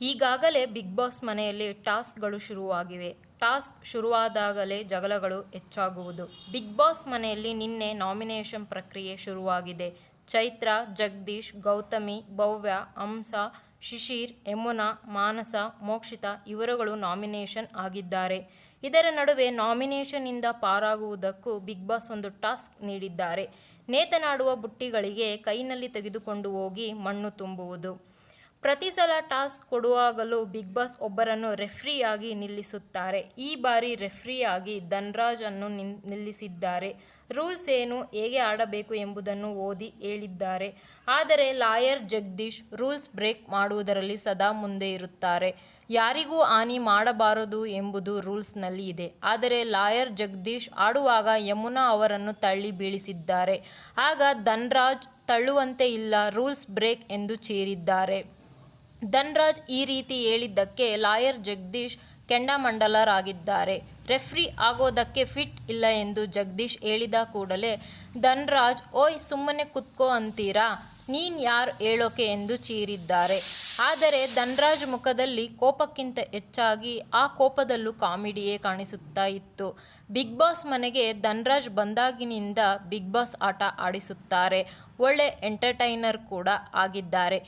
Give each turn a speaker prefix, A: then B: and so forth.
A: ಈಗಾಗಲೇ big boss ಮನೆಯಲ್ಲಿ ಟಾಸ್ಕ್ಗಳು ಶುರುವಾಗಿವೆ. Task ಶುರುವಾದಾಗಲೇ ಜಗಳಗಳು ಹೆಚ್ಚಾಗುವುದು. ಬಿಗ್ ಬಾಸ್ ಮನೆಯಲ್ಲಿ ನಿನ್ನೆ ನಾಮಿನೇಷನ್ ಪ್ರಕ್ರಿಯೆ ಶುರುವಾಗಿದೆ. ಚೈತ್ರ, ಜಗದೀಶ್, ಗೌತಮಿ, ಭವ್ಯ, ಹಂಸ, ಶಿಶಿರ್, ಯಮುನಾ, ಮಾನಸ, ಮೋಕ್ಷಿತ ಇವರುಗಳು ನಾಮಿನೇಷನ್ ಆಗಿದ್ದಾರೆ. ಇದರ ನಡುವೆ ನಾಮಿನೇಷನ್ನಿಂದ ಪಾರಾಗುವುದಕ್ಕೂ ಬಿಗ್ ಬಾಸ್ ಒಂದು ಟಾಸ್ಕ್ ನೀಡಿದ್ದಾರೆ. ನೇತನಾಡುವ ಬುಟ್ಟಿಗಳಿಗೆ ಕೈನಲ್ಲಿ ತೆಗೆದುಕೊಂಡು ಹೋಗಿ ಮಣ್ಣು ತುಂಬುವುದು. ಪ್ರತಿ ಸಲ ಟಾಸ್ಕ್ ಕೊಡುವಾಗಲೂ ಬಿಗ್ ಬಾಸ್ ಒಬ್ಬರನ್ನು ರೆಫ್ರಿಯಾಗಿ ನಿಲ್ಲಿಸುತ್ತಾರೆ. ಈ ಬಾರಿ ರೆಫ್ರಿಯಾಗಿ ಧನ್ರಾಜ್ ಅನ್ನು ನಿನ್- ನಿಲ್ಲಿಸಿದ್ದಾರೆ. ರೂಲ್ಸ್ ಏನು, ಹೇಗೆ ಆಡಬೇಕು ಎಂಬುದನ್ನು ಓದಿ ಹೇಳಿದ್ದಾರೆ. ಆದರೆ ಲಾಯರ್ ಜಗದೀಶ್ ರೂಲ್ಸ್ ಬ್ರೇಕ್ ಮಾಡುವುದರಲ್ಲಿ ಸದಾ ಮುಂದೆ ಇರುತ್ತಾರೆ. ಯಾರಿಗೂ ಹಾನಿ ಮಾಡಬಾರದು ಎಂಬುದು ರೂಲ್ಸ್ನಲ್ಲಿ ಇದೆ. ಆದರೆ ಲಾಯರ್ ಜಗದೀಶ್ ಆಡುವಾಗ ಯಮುನಾ ಅವರನ್ನು ತಳ್ಳಿ ಬೀಳಿಸಿದ್ದಾರೆ. ಆಗ ಧನ್ರಾಜ್ ತಳ್ಳುವಂತೆ ಇಲ್ಲ, ರೂಲ್ಸ್ ಬ್ರೇಕ್ ಎಂದು ಚೀರಿದ್ದಾರೆ. ಧನ್ರಾಜ್ ಈ ರೀತಿ ಹೇಳಿದ್ದಕ್ಕೆ ಲಾಯರ್ ಜಗದೀಶ್ ಕೆಂಡಾಮಂಡಲರಾಗಿದ್ದಾರೆ. ರೆಫ್ರಿ ಆಗೋದಕ್ಕೆ ಫಿಟ್ ಇಲ್ಲ ಎಂದು ಜಗದೀಶ್ ಹೇಳಿದ ಕೂಡಲೇ ಧನ್ರಾಜ್, ಓಯ್, ಸುಮ್ಮನೆ ಕುತ್ಕೋ ಅಂತೀರಾ? ನೀನ್ ಯಾರು ಹೇಳೋಕೆ? ಎಂದು ಚೀರಿದ್ದಾರೆ. ಆದರೆ ಧನ್ರಾಜ್ ಮುಖದಲ್ಲಿ ಕೋಪಕ್ಕಿಂತ ಹೆಚ್ಚಾಗಿ ಆ ಕೋಪದಲ್ಲೂ ಕಾಮಿಡಿಯೇ ಕಾಣಿಸುತ್ತಾ ಇತ್ತು. ಬಿಗ್ ಬಾಸ್ ಮನೆಗೆ ಧನ್ರಾಜ್ ಬಂದಾಗಿನಿಂದ ಬಿಗ್ ಬಾಸ್ ಆಟ ಆಡಿಸುತ್ತಾರೆ. ಒಳ್ಳೆ ಎಂಟರ್ಟೈನರ್ ಕೂಡ ಆಗಿದ್ದಾರೆ.